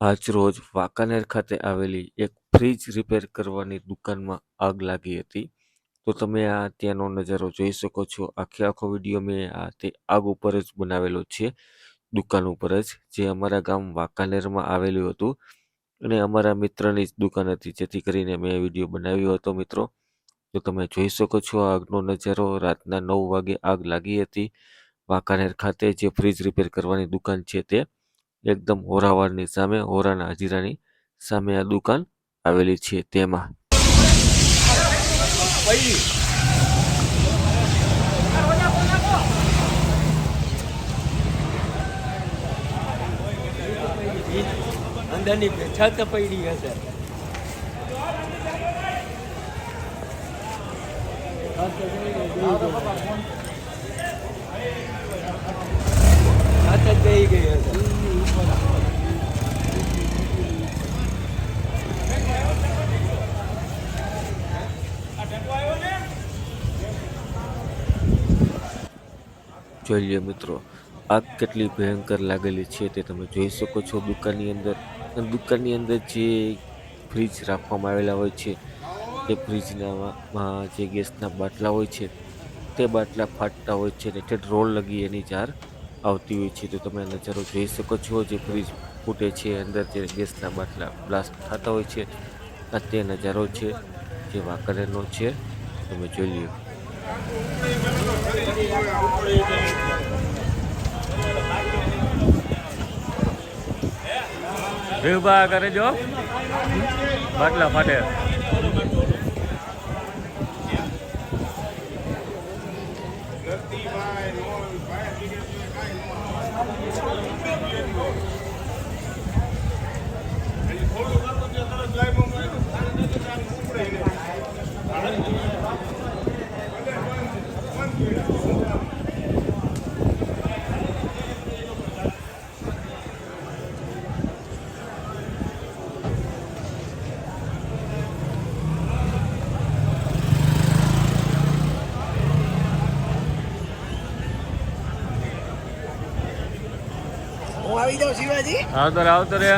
આજરોજ વાંકાનેર ખાતે આવેલી એક ફ્રીજ રિપેર કરવાની દુકાનમાં આગ લાગી હતી. તો તમે આ ત્યાંનો નજારો જોઈ શકો છો. આખે આખો વીડિયો મેં આ તે આગ ઉપર જ બનાવેલો છે. દુકાન ઉપર જ, જે અમારા ગામ વાંકાનેરમાં આવેલું હતું. અને અમારા મિત્રની જ દુકાન હતી, જેથી કરીને મેં વીડિયો બનાવ્યો હતો, મિત્રો. તો તમે જોઈ શકો છો આગનો નજારો. રાતના નવ વાગે આગ લાગી હતી. વાંકાનેર ખાતે જે ફ્રીજ રિપેર કરવાની દુકાન છે તે એકદમ હોરાવારની સામે હોરાના હજીરાની સામે આ દુકાન આવેલી છે તેમાં. અંદરની પડી હશે. જોઈ લે મિત્રો, આગ કેટલી ભયંકર લાગેલી છે તે તમે જોઈ શકો છો દુકાનની અંદર. અને દુકાનની અંદર જે ફ્રીજ રાખવામાં આવેલા હોય છે તે ફ્રીજનામાં જે ગેસના બાટલા હોય છે, તે બાટલા ફાટતા હોય છે ને તે રોલ લગી એની જાર આવતી હોય છે, તો તમે નજારો જોઈ શકો છો. જે ફ્રીજ ફૂટે છે, અંદર જે ગેસના બાટલા બ્લાસ્ટ થતા હોય છે, આ તે નજારો છે, જે વાંકરેનો છે. તમે જોઈ લ્યો. વિભા કરે જો. બાટલા ફાટે. આવી જાઉં શિવાજી. આવતો રે આવતો રે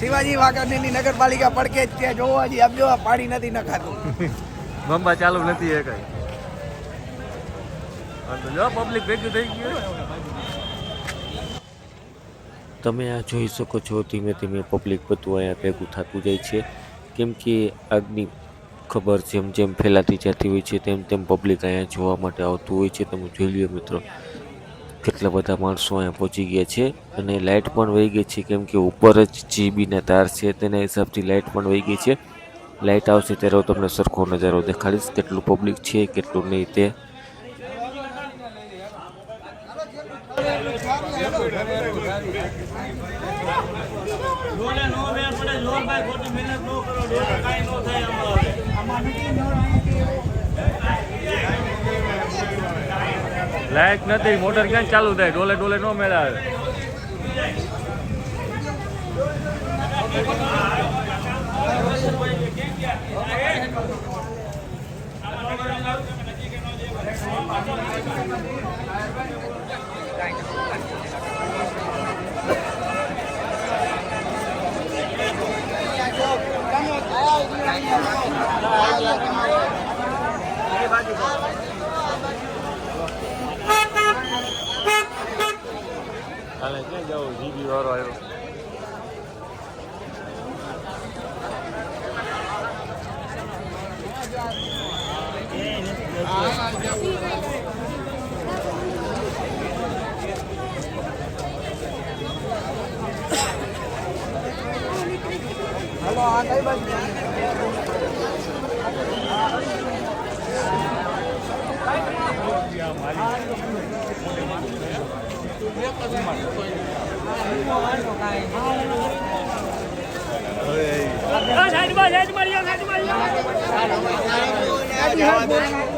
શિવાજી વાંકાનેરની નગરપાલિકા પડકે જ ત્યાં જોવાજી આપજો આ પાણી નથી નખાતું. બંબા ચાલુ નથી એ કઈ. જો પબ્લિક ભેગું થઈ ગયું. તમે આ જોઈ શકો છો ધીમે ધીમે પબ્લિક બધું અહીંયા ભેગું થતું જાય છે. કેમ કે આગની ખબર જેમ જેમ ફેલાતી જતી હોય છે તેમ તેમ પબ્લિક અહીંયા જોવા માટે આવતું હોય છે. તમે જોઈ લ્યો મિત્રો કેટલા બધા માણસો અહીંયા પહોંચી ગયા છે અને લાઇટ પણ વહી ગઈ છે, કેમ કે ઉપર જ જીબીના તાર છે, તેના હિસાબથી લાઇટ પણ વહી ગઈ છે. લાઇટ આવશે ત્યારે હું તમને સરખો નજારો દેખાડીશ, કેટલું પબ્લિક છે, કેટલું નહીં તે. લાયક નથી મોટર ક્યાં ચાલુ થાય? ડોલે ડોલે નો મેળાવે. હાલે હલો આ કઈ બાજુ સાઈડ માં સાઈડ માં સાઈડ માં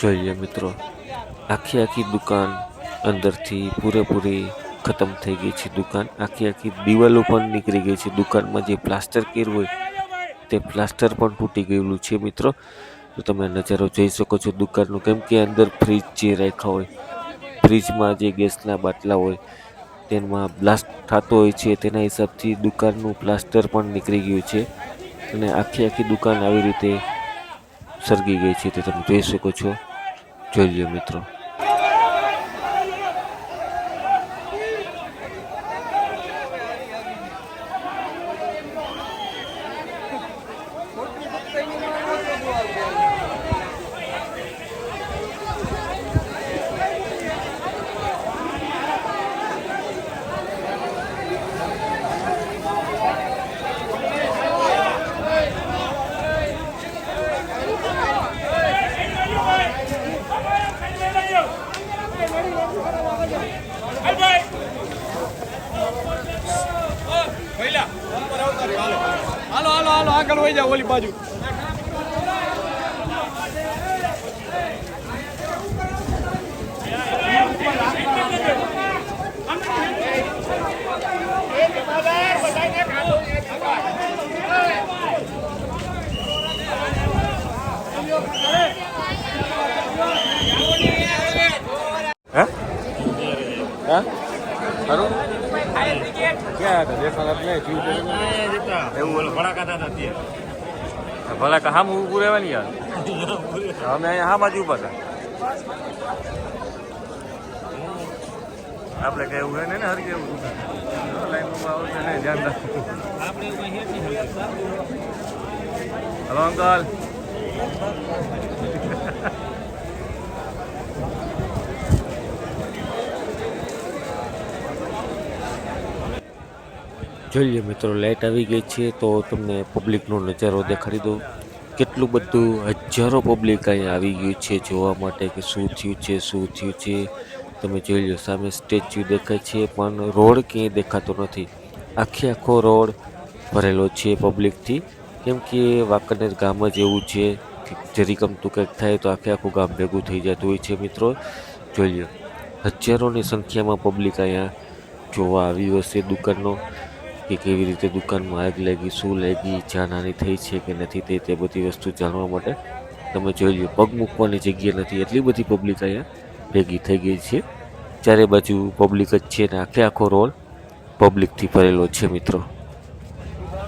જોઈએ મિત્રો, આખી આખી દુકાન અંદરથી પૂરેપૂરી ખતમ થઈ ગઈ છે દુકાન. આખી આખી દિવાલો પણ નીકળી ગઈ છે. દુકાનમાં જે પ્લાસ્ટર કર્યું હોય તે પ્લાસ્ટર પણ તૂટી ગયેલું છે મિત્રો. તો તમે નજારો જોઈ શકો છો દુકાનનું, કેમ કે અંદર ફ્રીજ જે રાખ્યા હોય ફ્રીજમાં જે ગેસના બાટલા હોય, તેમાં બ્લાસ્ટ થતો હોય છે, તેના હિસાબથી દુકાનનું પ્લાસ્ટર પણ નીકળી ગયું છે. અને આખી આખી દુકાન આવી રીતે સળગી ગઈ છે, તે તમે જોઈ શકો છો. જોઈ લો મિત્રો. આગળ વહી જાઓ ઓલી બાજુ. હતા દેખાતા જીવ એવું ભલા કે હામ ઊભું રહેવાની યાર. અમે અહીંયા હા બાજુ ઊભા હતા. આપણે કઈ એવું ને હર કેવું લાઈનમાં આવશે ને ધ્યાન રાખવું હલો અંકલ. જોઈ લો મિત્રો લાઇટ આવી ગઈ છે તો તમને પબ્લિકનો નજારો દેખાડી દઉં. કેટલું બધું હજારો પબ્લિક અહીંયા આવી ગયું છે જોવા માટે કે શું થયું છે, શું થયું છે. તમે જોઈ લો, સામે સ્ટેચ્યુ દેખાય છે, પણ રોડ ક્યાંય દેખાતો નથી. આખે આખો રોડ ભરેલો છે પબ્લિકથી કેમ કે વાંકાનેર ગામ જ એવું છે કે જરી ગમતું કંઈક થાય તો આખે આખું ગામ ભેગું થઈ જતું હોય છે મિત્રો. જોઈ લો, હજારોની સંખ્યામાં પબ્લિક અહીંયા જોવા આવી હશે દુકાનનો. કે કેવી રીતે દુકાનમાં આગ લાગી, શું લાગી, જાનહાની થઈ છે કે નથી થઈ તે બધી વસ્તુ જાણવા માટે તમે જોઈ લો પગ મૂકવાની જગ્યા નથી. એટલી બધી પબ્લિક અહીંયા ભેગી થઈ ગઈ છે. ચારે બાજુ પબ્લિક જ છે ને આખે આખો રોડ પબ્લિકથી ભરેલો છે મિત્રો.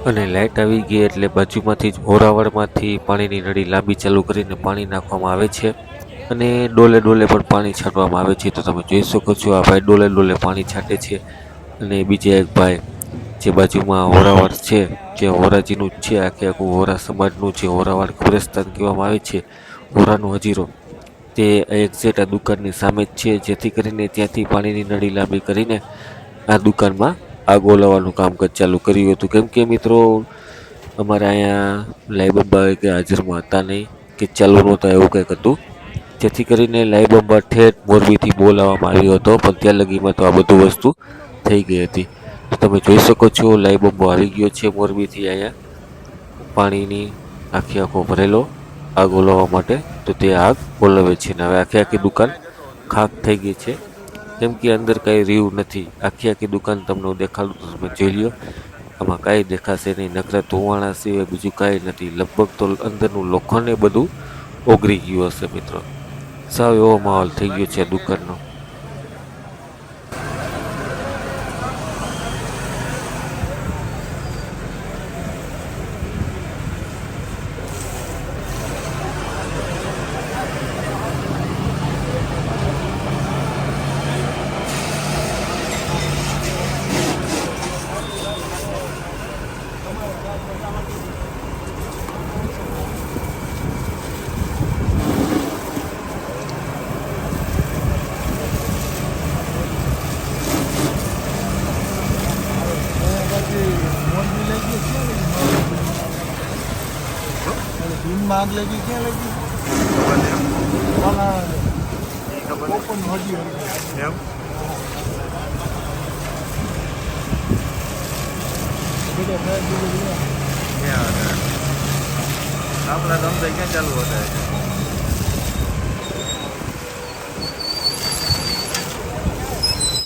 અને લાઇટ આવી ગઈ એટલે બાજુમાંથી જ ઓરાવળમાંથી પાણીની નળી લાંબી ચાલુ કરીને પાણી નાખવામાં આવે છે. અને ડોલે ડોલે પણ પાણી છાંટવામાં આવે છે. તો તમે જોઈ શકો છો આ ભાઈ ડોલે ડોલે પાણી છાંટે છે. અને બીજા એક ભાઈ જે બાજુમાં હોરાવાડ છે, જે હોરાજીનું જ છે આખે આખું હોરા સમાજનું જે હોરાવાડ કબ્રસ્તાન કહેવામાં આવે છે, હોરાનો હજીરો. તે એક્ઝેક્ટ આ દુકાનની સામે જ છે, જેથી કરીને ત્યાંથી પાણીની નળી લાંબી કરીને આ દુકાનમાં આગ ઓલાવવાનું કામકાજ ચાલુ કર્યું હતું. કેમ કે મિત્રો, અમારે અહીંયા લાઈબંબા કે હાજરમાં હતા નહીં, કે ચાલુ નહોતા એવું કંઈક હતું. જેથી કરીને લાઈબંબા ઠેઠ મોરબીથી બોલાવવામાં આવ્યો હતો, પણ ત્યાં લગીમાં તો આ બધું વસ્તુ થઈ ગઈ હતી. તમે જોઈ શકો છો લાઈબંબો આવી ગયો છે મોરબીથી અહીંયા. પાણીની આખી આખો ભરેલો આગ ઓલવવા માટે. તો તે આગ ઓલવે છે ને હવે આખી આખી દુકાન ખાક થઈ ગઈ છે. કેમ કે અંદર કાંઈ રહ્યું નથી. આખી આખી દુકાન તમને દેખાડું તમે જોઈ લ્યો. આમાં કાંઈ દેખાશે નહીં. નકરા ધોવાણા સિવાય બીજું કાંઈ નથી. લગભગ તો અંદરનું લોખંડ એ બધું ઓગરી ગયું હશે મિત્રો. સાવ એવો માહોલ થઈ ગયો છે દુકાનનો. આગ લાગી ક્યાં લાગી ખબર નહીં ખબર નહીં એમ? ક્યાં હતા આપણા ધંધા ક્યાં ચાલુ હતા